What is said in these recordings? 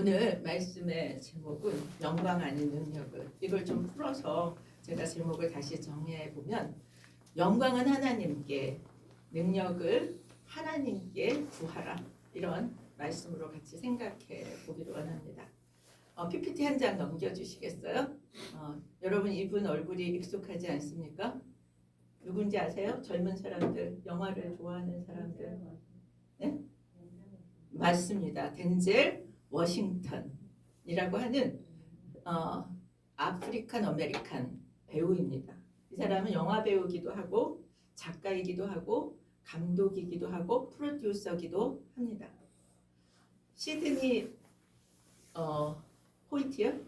오늘 말씀의 제목은 영광 아닌 능력을 이걸 좀 풀어서 제가 제목을 다시 정리해 보면 영광은 하나님께 능력을 하나님께 구하라 이런 말씀으로 같이 생각해 보기를 원합니다. 어, PPT 한 장 넘겨주시겠어요? 어, 여러분 이분 얼굴이 익숙하지 않습니까? 누군지 아세요? 젊은 사람들, 영화를 좋아하는 사람들. 네? 맞습니다. 덴젤 워싱턴이라고 하는 어, 아프리칸 아메리칸 배우입니다. 이 사람은 영화 배우기도 하고 작가이기도 하고 감독이기도 하고 프로듀서기도 합니다. 시드니 어, 호이티요?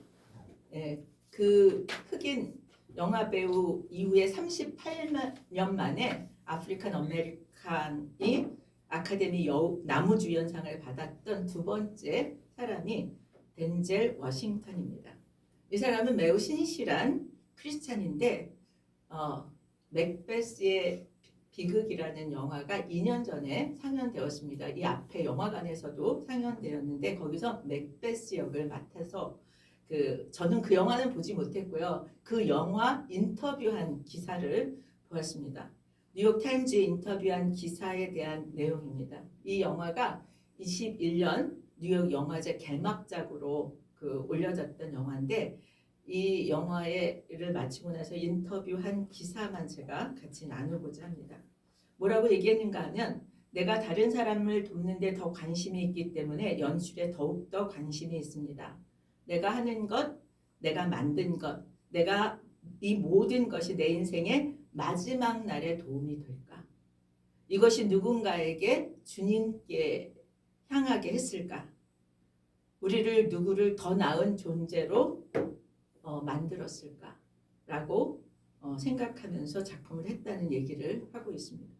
예, 그 흑인 영화 배우 이후에 38년 만에 아프리칸 아메리칸이 아카데미 여우 나무주연상을 받았던 두 번째 사람이 덴젤 워싱턴입니다. 이 사람은 매우 신실한 크리스찬인데 어, 맥베스의 비극이라는 영화가 2년 전에 상연되었습니다. 이 앞에 영화관에서도 상연되었는데 거기서 맥베스 역을 맡아서 그 저는 그 영화는 보지 못했고요. 그 영화 인터뷰한 기사를 보았습니다. 뉴욕 타임즈에 인터뷰한 기사에 대한 내용입니다. 이 영화가 21년 뉴욕 영화제 개막작으로 그 올려졌던 영화인데 이 영화를 마치고 나서 인터뷰한 기사만 제가 같이 나누고자 합니다. 뭐라고 얘기했는가 하면 내가 다른 사람을 돕는데 더 관심이 있기 때문에 연출에 더욱더 관심이 있습니다. 내가 하는 것, 내가 만든 것, 내가 이 모든 것이 내 인생의 마지막 날에 도움이 될까? 이것이 누군가에게 주님께 향하게 했을까? 우리를 누구를 더 나은 존재로 어, 만들었을까라고 어, 생각하면서 작품을 했다는 얘기를 하고 있습니다.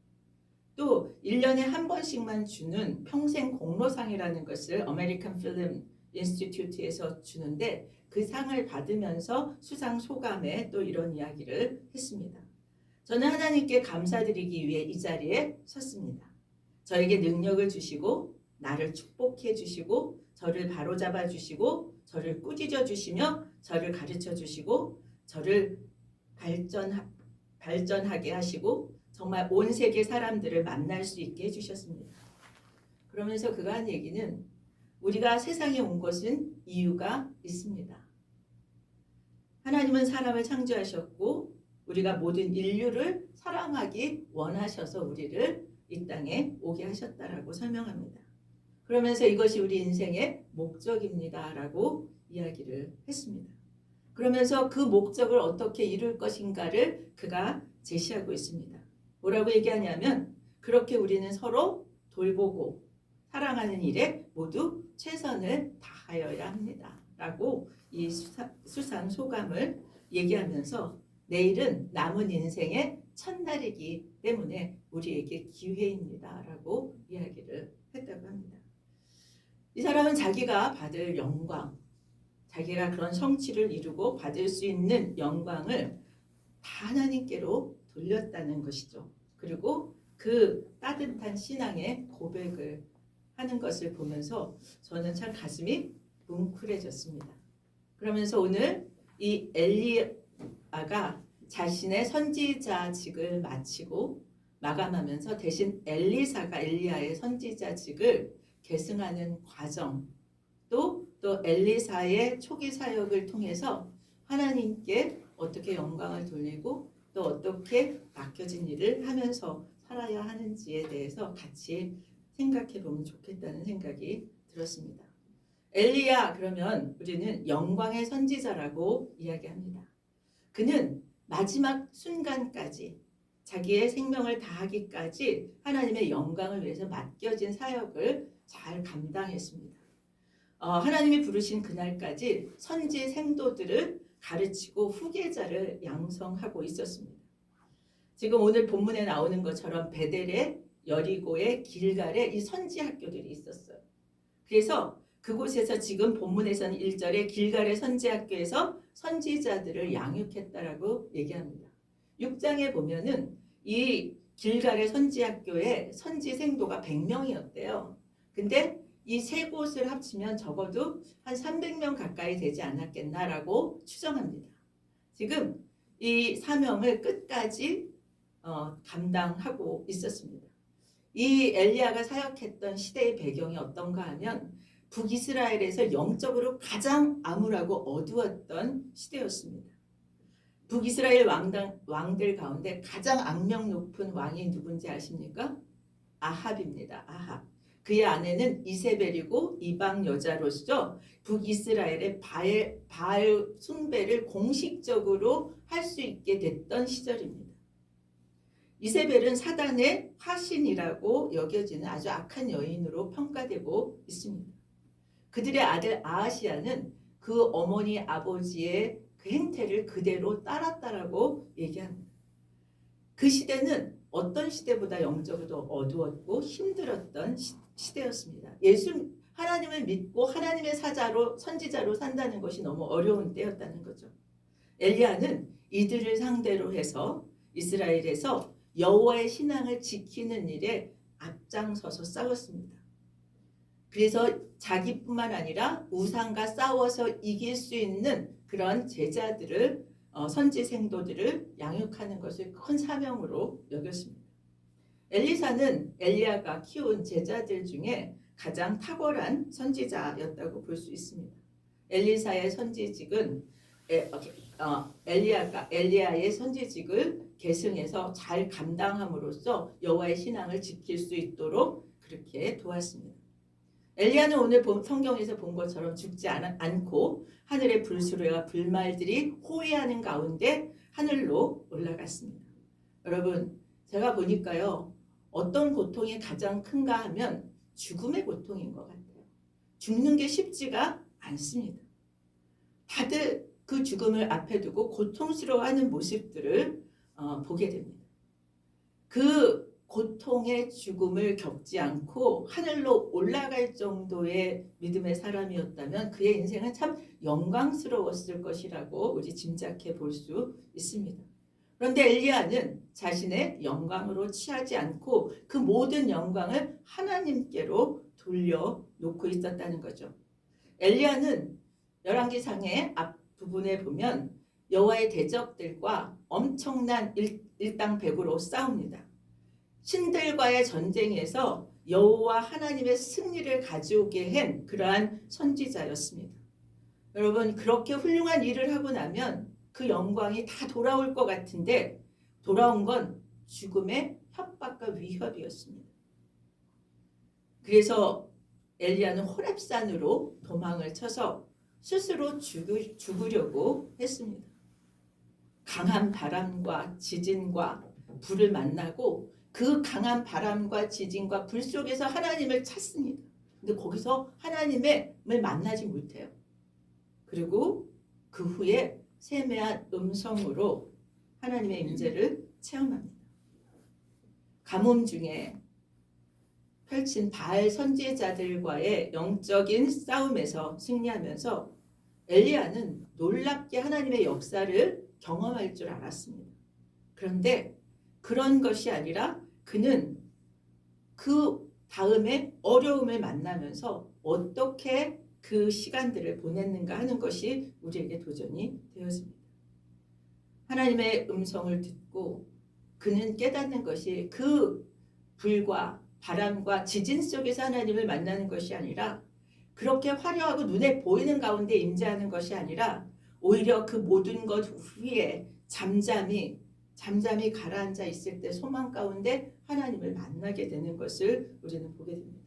또 1년에 한 번씩만 주는 평생 공로상이라는 것을 아메리칸 필름 인스티튜트에서 주는데 그 상을 받으면서 수상 소감에 또 이런 이야기를 했습니다. 저는 하나님께 감사드리기 위해 이 자리에 섰습니다. 저에게 능력을 주시고 나를 축복해 주시고 저를 바로잡아 주시고 저를 꾸짖어 주시며 저를 가르쳐 주시고 저를 발전 발전하게 하시고 정말 온 세계 사람들을 만날 수 있게 해 주셨습니다. 그러면서 그가 한 얘기는 우리가 세상에 온 것은 이유가 있습니다. 하나님은 사람을 창조하셨고 우리가 모든 인류를 사랑하기 원하셔서 우리를 이 땅에 오게 하셨다라고 설명합니다. 그러면서 이것이 우리 인생의 목적입니다 라고 이야기를 했습니다. 그러면서 그 목적을 어떻게 이룰 것인가를 그가 제시하고 있습니다. 뭐라고 얘기하냐면 그렇게 우리는 서로 돌보고 사랑하는 일에 모두 최선을 다하여야 합니다. 라고 이 수상 소감을 얘기하면서 내일은 남은 인생의 첫날이기 때문에 우리에게 기회입니다. 라고 이야기를 했다고 합니다. 이 사람은 자기가 받을 영광, 자기가 그런 성취를 이루고 받을 수 있는 영광을 다 하나님께로 돌렸다는 것이죠. 그리고 그 따뜻한 신앙의 고백을 하는 것을 보면서 저는 참 가슴이 뭉클해졌습니다. 그러면서 오늘 이 엘리야가 자신의 선지자직을 마치고 마감하면서 대신 엘리사가 엘리야의 선지자직을 계승하는 과정 또 또 엘리사의 초기 사역을 통해서 하나님께 어떻게 영광을 돌리고 또 어떻게 맡겨진 일을 하면서 살아야 하는지에 대해서 같이 생각해 보면 좋겠다는 생각이 들었습니다. 엘리야 그러면 우리는 영광의 선지자라고 이야기합니다. 그는 마지막 순간까지 자기의 생명을 다하기까지 하나님의 영광을 위해서 맡겨진 사역을 잘 감당했습니다. 어, 하나님이 부르신 그날까지 선지 생도들을 가르치고 후계자를 양성하고 있었습니다. 지금 오늘 본문에 나오는 것처럼 베델의 여리고의 길갈에 이 선지 학교들이 있었어요. 그래서 그곳에서 지금 본문에서는 1절에 길갈의 선지 학교에서 선지자들을 양육했다라고 얘기합니다. 6장에 보면은 이 길갈의 선지 학교에 선지 생도가 100명이었대요. 근데 이 세 곳을 합치면 적어도 한 300명 가까이 되지 않았겠나라고 추정합니다. 지금 이 사명을 끝까지 어, 감당하고 있었습니다. 이 엘리야가 사역했던 시대의 배경이 어떤가 하면 북이스라엘에서 영적으로 가장 암울하고 어두웠던 시대였습니다. 북이스라엘 왕당, 왕들 가운데 가장 악명 높은 왕이 누군지 아십니까? 아합입니다. 아합. 그의 아내는 이세벨이고 이방 여자로서 북이스라엘의 바알, 바알 숭배를 공식적으로 할 수 있게 됐던 시절입니다. 이세벨은 사단의 화신이라고 여겨지는 아주 악한 여인으로 평가되고 있습니다. 그들의 아들 아하시아는 그 어머니 아버지의 그 행태를 그대로 따랐다라고 얘기합니다. 그 시대는 어떤 시대보다 영적으로 어두웠고 힘들었던 시, 시대였습니다. 예수 하나님을 믿고 하나님의 사자로 선지자로 산다는 것이 너무 어려운 때였다는 거죠. 엘리야는 이들을 상대로 해서 이스라엘에서 여호와의 신앙을 지키는 일에 앞장서서 싸웠습니다. 그래서 자기뿐만 아니라 우상과 싸워서 이길 수 있는 그런 제자들을 어, 선지 생도들을 양육하는 것을 큰 사명으로 여겼습니다. 엘리사는 엘리야가 키운 제자들 중에 가장 탁월한 선지자였다고 볼 수 있습니다. 엘리사의 선지직은 에, 어, 엘리야가 엘리야의 선지직을 계승해서 잘 감당함으로써 여호와의 신앙을 지킬 수 있도록 그렇게 도왔습니다. 엘리야는 오늘 본, 성경에서 본 것처럼 죽지 않, 않고 하늘의 불수레와 불말들이 호위하는 가운데 하늘로 올라갔습니다. 여러분, 제가 보니까요, 어떤 고통이 가장 큰가 하면 죽음의 고통인 것 같아요. 죽는 게 쉽지가 않습니다. 다들 그 죽음을 앞에 두고 고통스러워하는 모습들을 어, 보게 됩니다. 그 고통의 죽음을 겪지 않고 하늘로 올라갈 정도의 믿음의 사람이었다면 그의 인생은 참 영광스러웠을 것이라고 우리 짐작해 볼 수 있습니다. 그런데 엘리야는 자신의 영광으로 취하지 않고 그 모든 영광을 하나님께로 돌려놓고 있었다는 거죠. 엘리야는 열왕기상의 앞부분에 보면 여호와의 대적들과 엄청난 일, 일당백으로 싸웁니다. 신들과의 전쟁에서 여호와 하나님의 승리를 가져오게 한 그러한 선지자였습니다. 여러분 그렇게 훌륭한 일을 하고 나면 그 영광이 다 돌아올 것 같은데 돌아온 건 죽음의 협박과 위협이었습니다. 그래서 엘리야는 호렙산으로 도망을 쳐서 스스로 죽으, 죽으려고 했습니다. 강한 바람과 지진과 불을 만나고 그 강한 바람과 지진과 불 속에서 하나님을 찾습니다. 근데 거기서 하나님을 만나지 못해요. 그리고 그 후에 세매한 음성으로 하나님의 임재를 체험합니다. 가뭄 중에 펼친 바알 선지자들과의 영적인 싸움에서 승리하면서 엘리야는 놀랍게 하나님의 역사를 경험할 줄 알았습니다. 그런데 그런 것이 아니라 그는 그 다음에 어려움을 만나면서 어떻게 그 시간들을 보냈는가 하는 것이 우리에게 도전이 되었습니다. 하나님의 음성을 듣고 그는 깨닫는 것이 그 불과 바람과 지진 속에서 하나님을 만나는 것이 아니라 그렇게 화려하고 눈에 보이는 가운데 임재하는 것이 아니라 오히려 그 모든 것 후에 잠잠히 잠잠히 가라앉아 있을 때 소망 가운데 하나님을 만나게 되는 것을 우리는 보게 됩니다.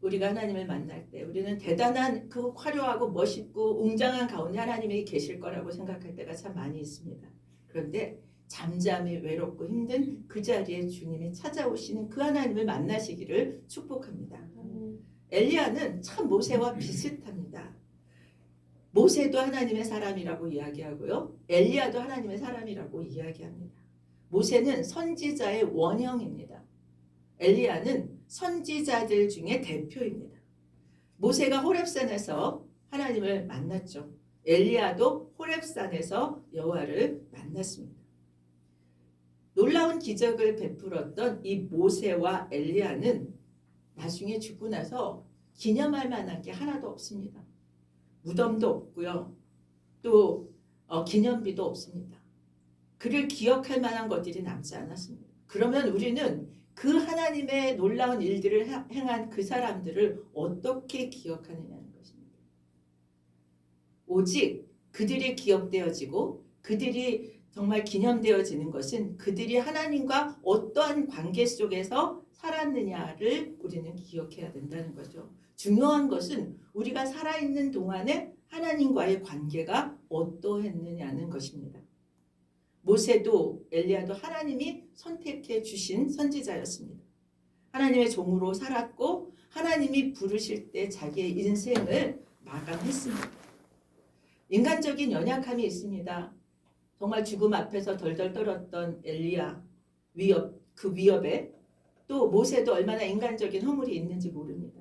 우리가 하나님을 만날 때 우리는 대단한 그 화려하고 멋있고 웅장한 가운데 하나님이 계실 거라고 생각할 때가 참 많이 있습니다. 그런데 잠잠히 외롭고 힘든 그 자리에 주님이 찾아오시는 그 하나님을 만나시기를 축복합니다. 엘리야는 참 모세와 비슷합니다. 모세도 하나님의 사람이라고 이야기하고요. 엘리야도 하나님의 사람이라고 이야기합니다. 모세는 선지자의 원형입니다. 엘리야는 선지자들 중에 대표입니다. 모세가 호렙산에서 하나님을 만났죠. 엘리야도 호렙산에서 여호와를 만났습니다. 놀라운 기적을 베풀었던 이 모세와 엘리야는 나중에 죽고 나서 기념할 만한 게 하나도 없습니다. 무덤도 없고요. 또 어, 기념비도 없습니다. 그를 기억할 만한 것들이 남지 않았습니다. 그러면 우리는 그 하나님의 놀라운 일들을 하- 행한 그 사람들을 어떻게 기억하느냐는 것입니다. 오직 그들이 기억되어지고 그들이 정말 기념되어지는 것은 그들이 하나님과 어떠한 관계 속에서 살았느냐를 우리는 기억해야 된다는 거죠. 중요한 것은 우리가 살아있는 동안에 하나님과의 관계가 어떠했느냐는 것입니다. 모세도 엘리야도 하나님이 선택해 주신 선지자였습니다. 하나님의 종으로 살았고 하나님이 부르실 때 자기의 인생을 마감했습니다. 인간적인 연약함이 있습니다. 정말 죽음 앞에서 덜덜 떨었던 엘리야 위협 그 위협에 또 모세도 얼마나 인간적인 허물이 있는지 모릅니다.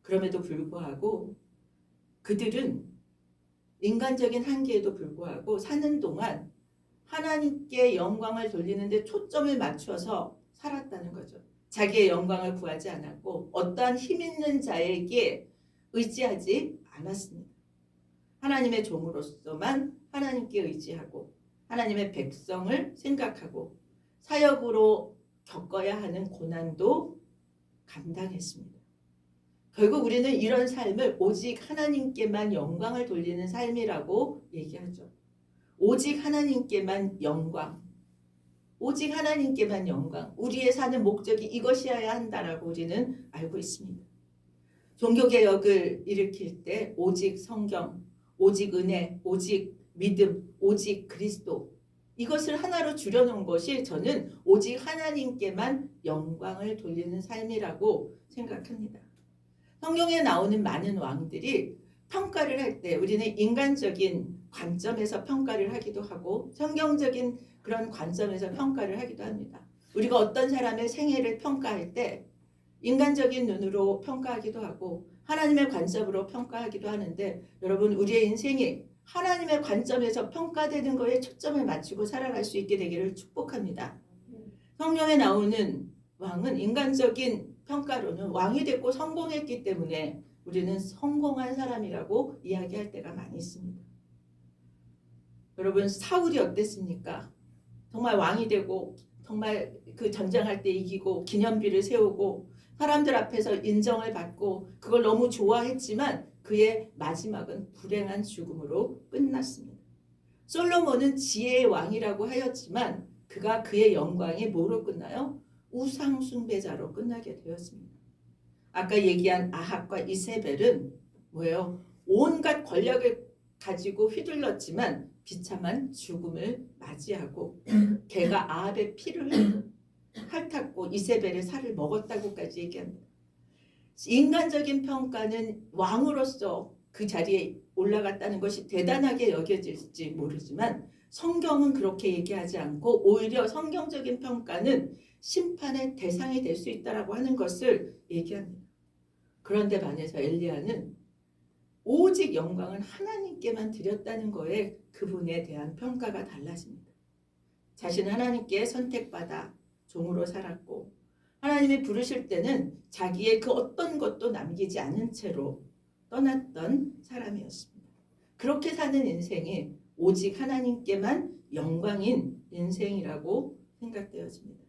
그럼에도 불구하고 그들은 인간적인 한계에도 불구하고 사는 동안 하나님께 영광을 돌리는데 초점을 맞춰서 살았다는 거죠. 자기의 영광을 구하지 않았고 어떠한 힘 있는 자에게 의지하지 않았습니다. 하나님의 종으로서만 하나님께 의지하고 하나님의 백성을 생각하고 사역으로 겪어야 하는 고난도 감당했습니다. 결국 우리는 이런 삶을 오직 하나님께만 영광을 돌리는 삶이라고 얘기하죠. 오직 하나님께만 영광. 오직 하나님께만 영광. 우리의 사는 목적이 이것이어야 한다라고 우리는 알고 있습니다. 종교개혁을 일으킬 때 오직 성경, 오직 은혜, 오직 믿음, 오직 그리스도 이것을 하나로 줄여놓은 것이 저는 오직 하나님께만 영광을 돌리는 삶이라고 생각합니다. 성경에 나오는 많은 왕들이 평가를 할 때 우리는 인간적인 관점에서 평가를 하기도 하고 성경적인 그런 관점에서 평가를 하기도 합니다. 우리가 어떤 사람의 생애를 평가할 때 인간적인 눈으로 평가하기도 하고 하나님의 관점으로 평가하기도 하는데 여러분 우리의 인생이 하나님의 관점에서 평가되는 거에 초점을 맞추고 살아갈 수 있게 되기를 축복합니다. 성경에 나오는 왕은 인간적인 평가로는 왕이 됐고 성공했기 때문에 우리는 성공한 사람이라고 이야기할 때가 많이 있습니다. 여러분 사울이 어땠습니까? 정말 왕이 되고 정말 그 전쟁할 때 이기고 기념비를 세우고 사람들 앞에서 인정을 받고 그걸 너무 좋아했지만 그의 마지막은 불행한 죽음으로 끝났습니다. 솔로몬은 지혜의 왕이라고 하였지만 그가 그의 영광이 뭐로 끝나요? 우상 숭배자로 끝나게 되었습니다. 아까 얘기한 아합과 이세벨은 뭐예요? 온갖 권력을 가지고 휘둘렀지만 비참한 죽음을 맞이하고 걔가 아합의 피를 핥았고 이세벨의 살을 먹었다고까지 얘기합니다. 인간적인 평가는 왕으로서 그 자리에 올라갔다는 것이 대단하게 여겨질지 모르지만 성경은 그렇게 얘기하지 않고 오히려 성경적인 평가는 심판의 대상이 될 수 있다라고 하는 것을 얘기합니다. 그런데 반해서 엘리야는 오직 영광은 하나님께만 드렸다는 거에 그분에 대한 평가가 달라집니다. 자신은 하나님께 선택받아 종으로 살았고 하나님이 부르실 때는 자기의 그 어떤 것도 남기지 않은 채로 떠났던 사람이었습니다. 그렇게 사는 인생이 오직 하나님께만 영광인 인생이라고 생각되어집니다.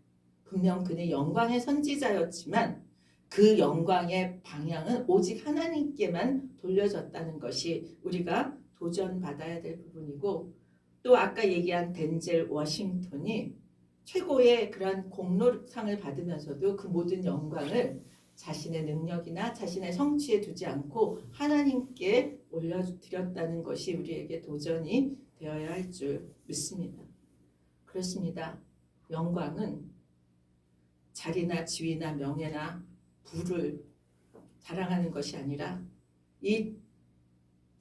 분명 그는 영광의 선지자였지만 그 영광의 방향은 오직 하나님께만 돌려졌다는 것이 우리가 도전받아야 될 부분이고 또 아까 얘기한 덴젤 워싱턴이 최고의 그런 공로상을 받으면서도 그 모든 영광을 자신의 능력이나 자신의 성취에 두지 않고 하나님께 올려드렸다는 것이 우리에게 도전이 되어야 할 줄 믿습니다. 그렇습니다. 영광은 자리나 지위나 명예나 부를 자랑하는 것이 아니라 이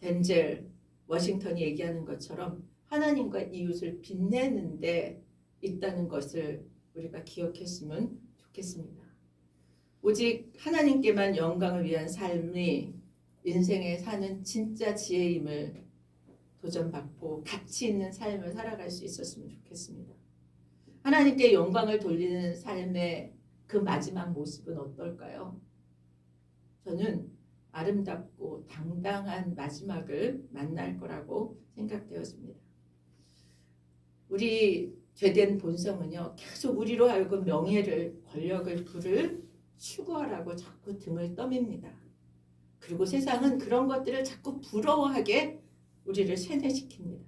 덴젤 워싱턴이 얘기하는 것처럼 하나님과 이웃을 빛내는 데 있다는 것을 우리가 기억했으면 좋겠습니다. 오직 하나님께만 영광을 위한 삶이 인생에 사는 진짜 지혜임을 도전받고 가치 있는 삶을 살아갈 수 있었으면 좋겠습니다. 하나님께 영광을 돌리는 삶의 그 마지막 모습은 어떨까요? 저는 아름답고 당당한 마지막을 만날 거라고 생각되었습니다. 우리 죄된 본성은요 계속 우리로 하여금 명예를 권력을 부를 추구하라고 자꾸 등을 떠밉니다. 그리고 세상은 그런 것들을 자꾸 부러워하게 우리를 세뇌시킵니다.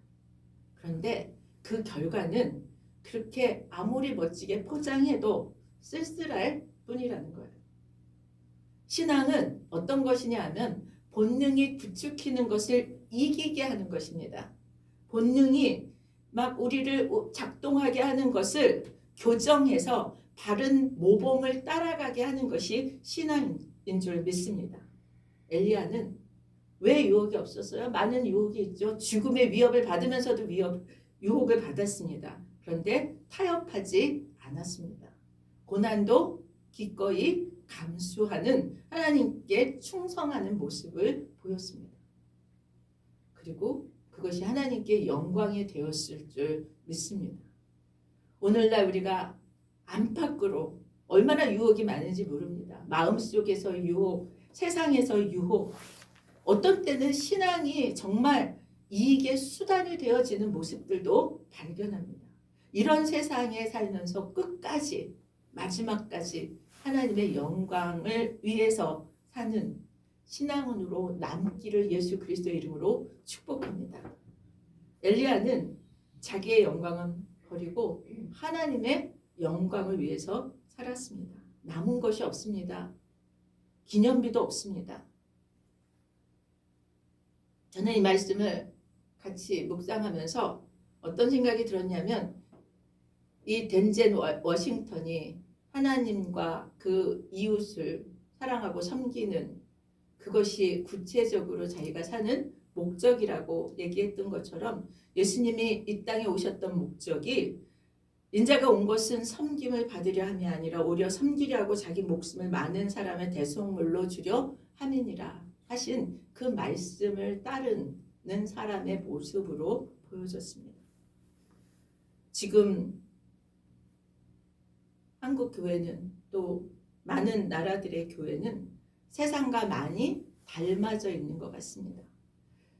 그런데 그 결과는 그렇게 아무리 멋지게 포장해도 쓸쓸할 뿐이라는 거예요. 신앙은 어떤 것이냐 하면 본능이 부추기는 것을 이기게 하는 것입니다. 본능이 막 우리를 작동하게 하는 것을 교정해서 바른 모범을 따라가게 하는 것이 신앙인 줄 믿습니다. 엘리야는 왜 유혹이 없었어요? 많은 유혹이 있죠. 죽음의 위협을 받으면서도 위협, 유혹을 받았습니다. 그런데 타협하지 않았습니다. 고난도 기꺼이 감수하는 하나님께 충성하는 모습을 보였습니다. 그리고 그것이 하나님께 영광이 되었을 줄 믿습니다. 오늘날 우리가 안팎으로 얼마나 유혹이 많은지 모릅니다. 마음속에서 유혹, 세상에서 유혹, 어떤 때는 신앙이 정말 이익의 수단이 되어지는 모습들도 발견합니다. 이런 세상에 살면서 끝까지 마지막까지 하나님의 영광을 위해서 사는 신앙으로 남기를 예수 그리스도의 이름으로 축복합니다. 엘리야는 자기의 영광은 버리고 하나님의 영광을 위해서 살았습니다. 남은 것이 없습니다. 기념비도 없습니다. 저는 이 말씀을 같이 묵상하면서 어떤 생각이 들었냐면 이 덴젠 워싱턴이 하나님과 그 이웃을 사랑하고 섬기는 그것이 구체적으로 자기가 사는 목적이라고 얘기했던 것처럼 예수님이 이 땅에 오셨던 목적이 인자가 온 것은 섬김을 받으려 함이 아니라 오히려 섬기려고 자기 목숨을 많은 사람의 대속물로 주려 함이니라 하신 그 말씀을 따르는 사람의 모습으로 보여졌습니다. 지금 한국 교회는 또 많은 나라들의 교회는 세상과 많이 닮아져 있는 것 같습니다.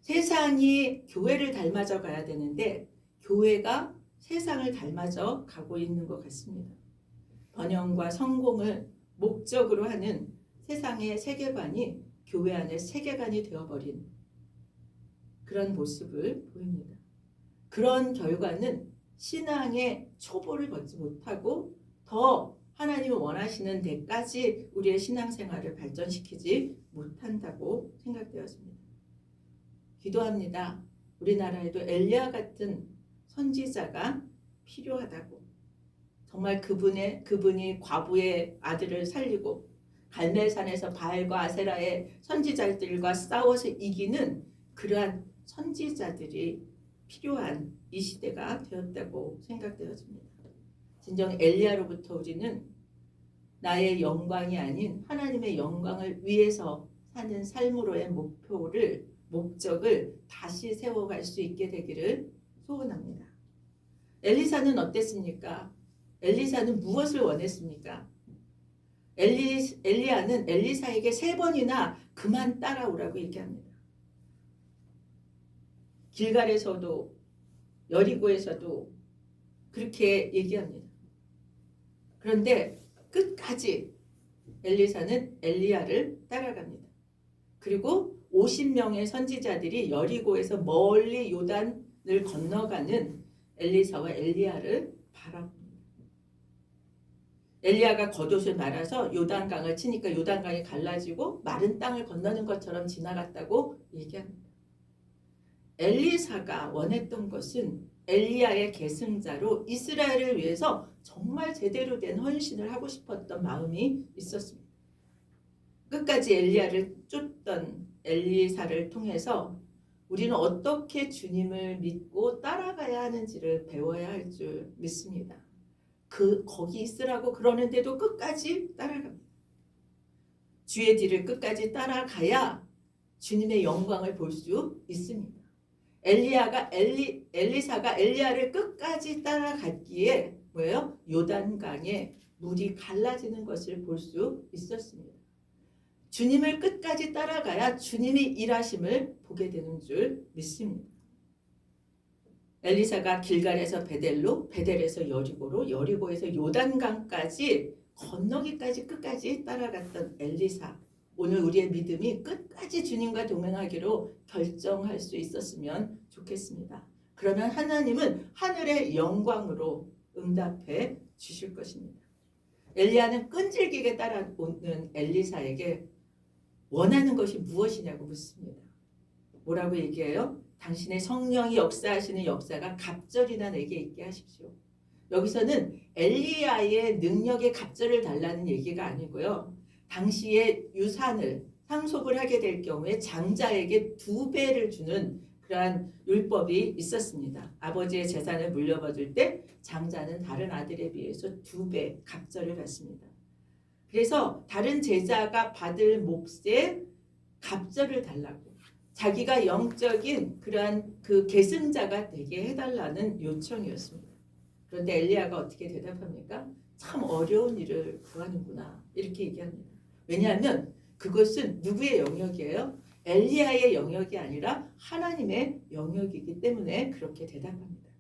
세상이 교회를 닮아져 가야 되는데 교회가 세상을 닮아져 가고 있는 것 같습니다. 번영과 성공을 목적으로 하는 세상의 세계관이 교회 안에 세계관이 되어버린 그런 모습을 보입니다. 그런 결과는 신앙의 초보를 걷지 못하고 더 하나님이 원하시는 데까지 우리의 신앙생활을 발전시키지 못한다고 생각되었습니다. 기도합니다. 우리나라에도 엘리야 같은 선지자가 필요하다고. 정말 그분의 그분이 과부의 아들을 살리고 갈멜산에서 바알과 아세라의 선지자들과 싸워서 이기는 그러한 선지자들이 필요한 이 시대가 되었다고 생각되어집니다. 진정 엘리야로부터 우리는 나의 영광이 아닌 하나님의 영광을 위해서 사는 삶으로의 목표를 목적을 다시 세워갈 수 있게 되기를 소원합니다. 엘리사는 어땠습니까? 엘리사는 무엇을 원했습니까? 엘리, 엘리야는 엘리사에게 세 번이나 그만 따라오라고 얘기합니다. 길갈에서도 여리고에서도 그렇게 얘기합니다. 그런데 끝까지 엘리사는 엘리야를 따라갑니다. 그리고 50명의 선지자들이 여리고에서 멀리 요단을 건너가는 엘리사와 엘리야를 바라봅니다. 엘리야가 겉옷을 말아서 요단강을 치니까 요단강이 갈라지고 마른 땅을 건너는 것처럼 지나갔다고 얘기합니다. 엘리사가 원했던 것은 엘리야의 계승자로 이스라엘을 위해서 정말 제대로 된 헌신을 하고 싶었던 마음이 있었습니다. 끝까지 엘리야를 쫓던 엘리사를 통해서 우리는 어떻게 주님을 믿고 따라가야 하는지를 배워야 할 줄 믿습니다. 그 거기 있으라고 그러는데도 끝까지 따라갑니다. 주의 뒤를 끝까지 따라가야 주님의 영광을 볼 수 있습니다. 엘리야가 엘리 엘리사가 엘리야를 끝까지 따라갔기에 뭐예요? 요단강에 물이 갈라지는 것을 볼 수 있었습니다. 주님을 끝까지 따라가야 주님이 일하심을 보게 되는 줄 믿습니다. 엘리사가 길갈에서 베델로, 베델에서 여리고로, 여리고에서 요단강까지 건너기까지 끝까지 따라갔던 엘리사. 오늘 우리의 믿음이 끝까지 주님과 동행하기로 결정할 수 있었으면 좋겠습니다. 그러면 하나님은 하늘의 영광으로 응답해 주실 것입니다. 엘리야는 끈질기게 따라오는 엘리사에게 원하는 것이 무엇이냐고 묻습니다. 뭐라고 얘기해요? 당신의 성령이 역사하시는 역사가 갑절이나 내게 있게 하십시오. 여기서는 엘리야의 능력의 갑절을 달라는 얘기가 아니고요. 당시의 유산을 상속을 하게 될 경우에 장자에게 두 배를 주는 그러한 율법이 있었습니다. 아버지의 재산을 물려받을 때 장자는 다른 아들에 비해서 두 배 갑절을 받습니다. 그래서 다른 제자가 받을 몫의 갑절을 달라고 자기가 영적인 그러한 그 계승자가 되게 해달라는 요청이었습니다. 그런데 엘리야가 어떻게 대답합니까? 참 어려운 일을 구하는구나 이렇게 얘기합니다. 왜냐하면 그것은 누구의 영역이에요? 엘리야의 영역이 아니라 하나님의 영역이기 때문에 그렇게 대답합니다.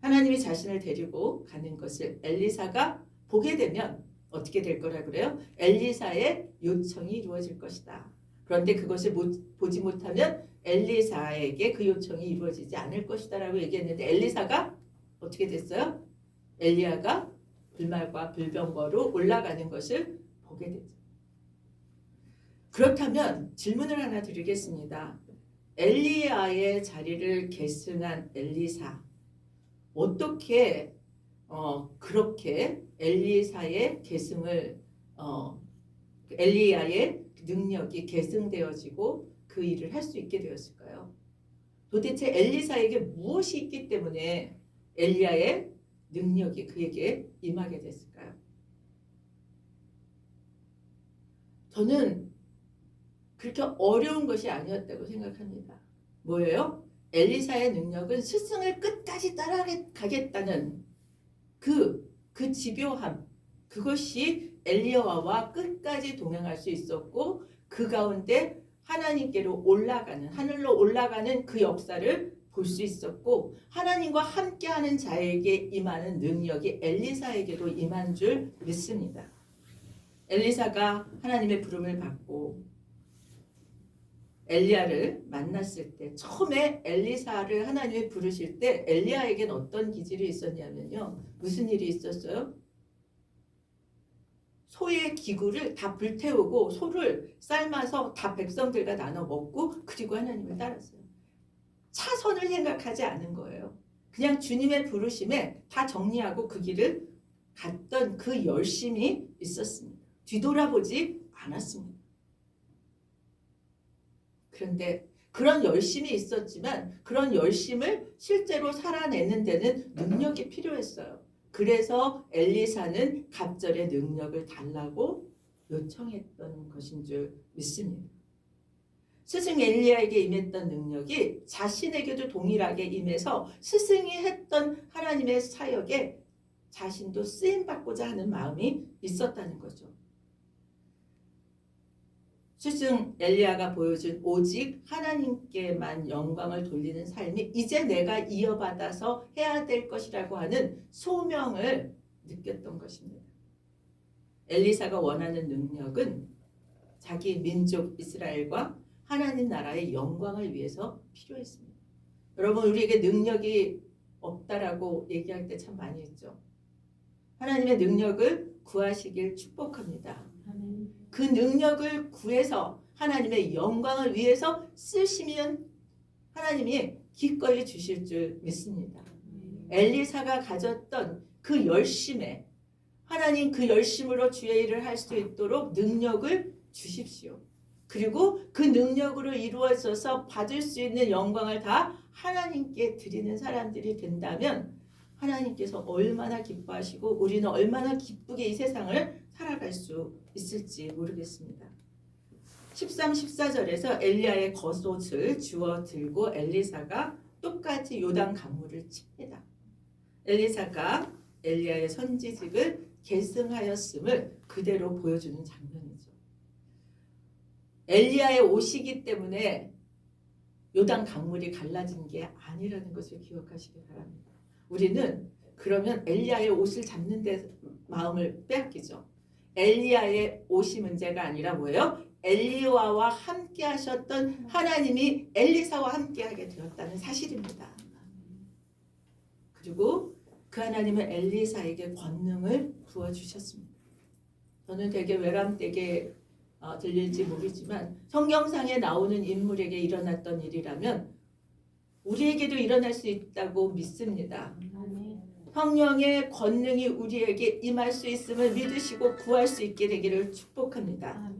하나님이 자신을 데리고 가는 것을 엘리사가 보게 되면 어떻게 될 거라 그래요? 엘리사의 요청이 이루어질 것이다. 그런데 그것을 못, 보지 못하면 엘리사에게 그 요청이 이루어지지 않을 것이다라고 얘기했는데 엘리사가 어떻게 됐어요? 엘리야가 불말과 불병거로 올라가는 것을 보게 되죠. 그렇다면 질문을 하나 드리겠습니다. 엘리야의 자리를 계승한 엘리사 어떻게 어, 그렇게 엘리사의 계승을 어, 엘리야의 능력이 계승되어지고 그 일을 할 수 있게 되었을까요? 도대체 엘리사에게 무엇이 있기 때문에 엘리야의 능력이 그에게 임하게 됐을까요? 저는 그렇게 어려운 것이 아니었다고 생각합니다. 뭐예요? 엘리사의 능력은 스승을 끝까지 따라가겠다는 그, 그 집요함, 그것이 엘리야와 끝까지 동행할 수 있었고 그 가운데 하나님께로 올라가는 하늘로 올라가는 그 역사를 볼 수 있었고 하나님과 함께하는 자에게 임하는 능력이 엘리사에게도 임한 줄 믿습니다. 엘리사가 하나님의 부름을 받고 엘리야를 만났을 때 처음에 엘리사를 하나님이 부르실 때 엘리야에겐 어떤 기질이 있었냐면요. 무슨 일이 있었어요? 소의 기구를 다 불태우고 소를 삶아서 다 백성들과 나눠 먹고 그리고 하나님을 따랐어요. 차선을 생각하지 않은 거예요. 그냥 주님의 부르심에 다 정리하고 그 길을 갔던 그 열심이 있었습니다. 뒤돌아보지 않았습니다. 그런데 그런 열심이 있었지만 그런 열심을 실제로 살아내는 데는 능력이 필요했어요. 그래서 엘리사는 갑절의 능력을 달라고 요청했던 것인 줄 믿습니다. 스승 엘리야에게 임했던 능력이 자신에게도 동일하게 임해서 스승이 했던 하나님의 사역에 자신도 쓰임 받고자 하는 마음이 있었다는 거죠. 스승 엘리야가 보여준 오직 하나님께만 영광을 돌리는 삶이 이제 내가 이어받아서 해야 될 것이라고 하는 소명을 느꼈던 것입니다. 엘리사가 원하는 능력은 자기 민족 이스라엘과 하나님 나라의 영광을 위해서 필요했습니다. 여러분 우리에게 능력이 없다라고 얘기할 때 참 많이 했죠. 하나님의 능력을 구하시길 축복합니다. 그 능력을 구해서 하나님의 영광을 위해서 쓰시면 하나님이 기꺼이 주실 줄 믿습니다. 엘리사가 가졌던 그 열심에 하나님 그 열심으로 주의 일을 할 수 있도록 능력을 주십시오. 그리고 그 능력으로 이루어져서 받을 수 있는 영광을 다 하나님께 드리는 사람들이 된다면 하나님께서 얼마나 기뻐하시고 우리는 얼마나 기쁘게 이 세상을 살아갈 수 있을지 모르겠습니다. 13, 14절에서 엘리야의 겉옷을 주워 들고 엘리사가 똑같이 요단 강물을 칩니다. 엘리사가 엘리야의 선지직을 계승하였음을 그대로 보여주는 장면이죠. 엘리야의 옷이기 때문에 요단 강물이 갈라진 게 아니라는 것을 기억하시기 바랍니다. 우리는 그러면 엘리야의 옷을 잡는 데 마음을 빼앗기죠. 엘리야의 옷이 문제가 아니라 뭐예요? 엘리와와 함께 하셨던 하나님이 엘리사와 함께 하게 되었다는 사실입니다. 그리고 그 하나님은 엘리사에게 권능을 부어 주셨습니다. 저는 되게 외람되게 어, 들릴지 모르지만 성경상에 나오는 인물에게 일어났던 일이라면 우리에게도 일어날 수 있다고 믿습니다. 성령의 권능이 우리에게 임할 수 있음을 믿으시고 구할 수 있게 되기를 축복합니다.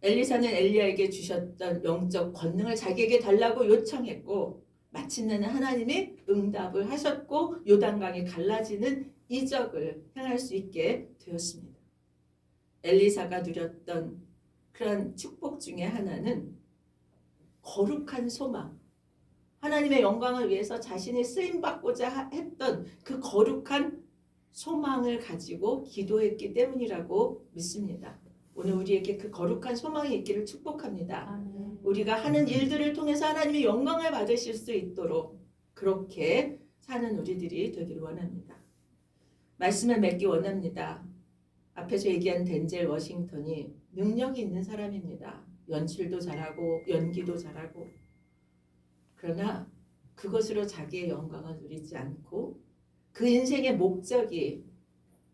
엘리사는 엘리야에게 주셨던 영적 권능을 자기에게 달라고 요청했고 마침내는 하나님이 응답을 하셨고 요단강이 갈라지는 이적을 행할 수 있게 되었습니다. 엘리사가 누렸던 그런 축복 중에 하나는 거룩한 소망, 하나님의 영광을 위해서 자신이 쓰임 받고자 하- 했던 그 거룩한 소망을 가지고 기도했기 때문이라고 믿습니다. 오늘 우리에게 그 거룩한 소망이 있기를 축복합니다. 우리가 하는 일들을 통해서 하나님의 영광을 받으실 수 있도록 그렇게 사는 우리들이 되기를 원합니다. 말씀을 맺기 원합니다. 앞에서 얘기한 덴젤 워싱턴이 능력이 있는 사람입니다. 연출도 잘하고 연기도 잘하고 그러나 그것으로 자기의 영광을 누리지 않고 그 인생의 목적이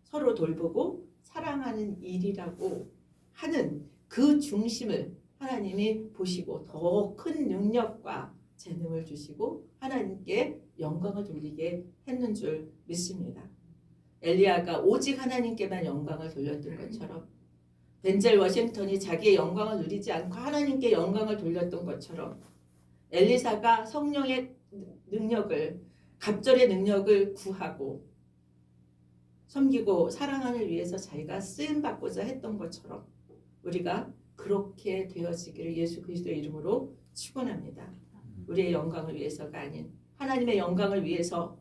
서로 돌보고 사랑하는 일이라고 하는 그 중심을 하나님이 보시고 더 큰 능력과 재능을 주시고 하나님께 영광을 돌리게 했는 줄 믿습니다. 엘리야가 오직 하나님께만 영광을 돌렸던 것처럼 벤젤 워싱턴이 자기의 영광을 누리지 않고 하나님께 영광을 돌렸던 것처럼 엘리사가 성령의 능력을 갑절의 능력을 구하고 섬기고 사랑하는 위해서 자기가 쓰임 받고자 했던 것처럼 우리가 그렇게 되어지기를 예수 그리스도의 이름으로 축원합니다. 우리의 영광을 위해서가 아닌 하나님의 영광을 위해서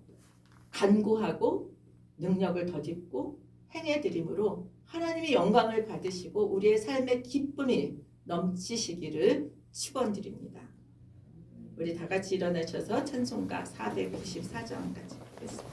간구하고 능력을 덧입고 행해 드림으로 하나님의 영광을 받으시고 우리의 삶의 기쁨이 넘치시기를 축원드립니다. 우리 다 같이 일어나셔서 찬송가 494장까지 하겠습니다.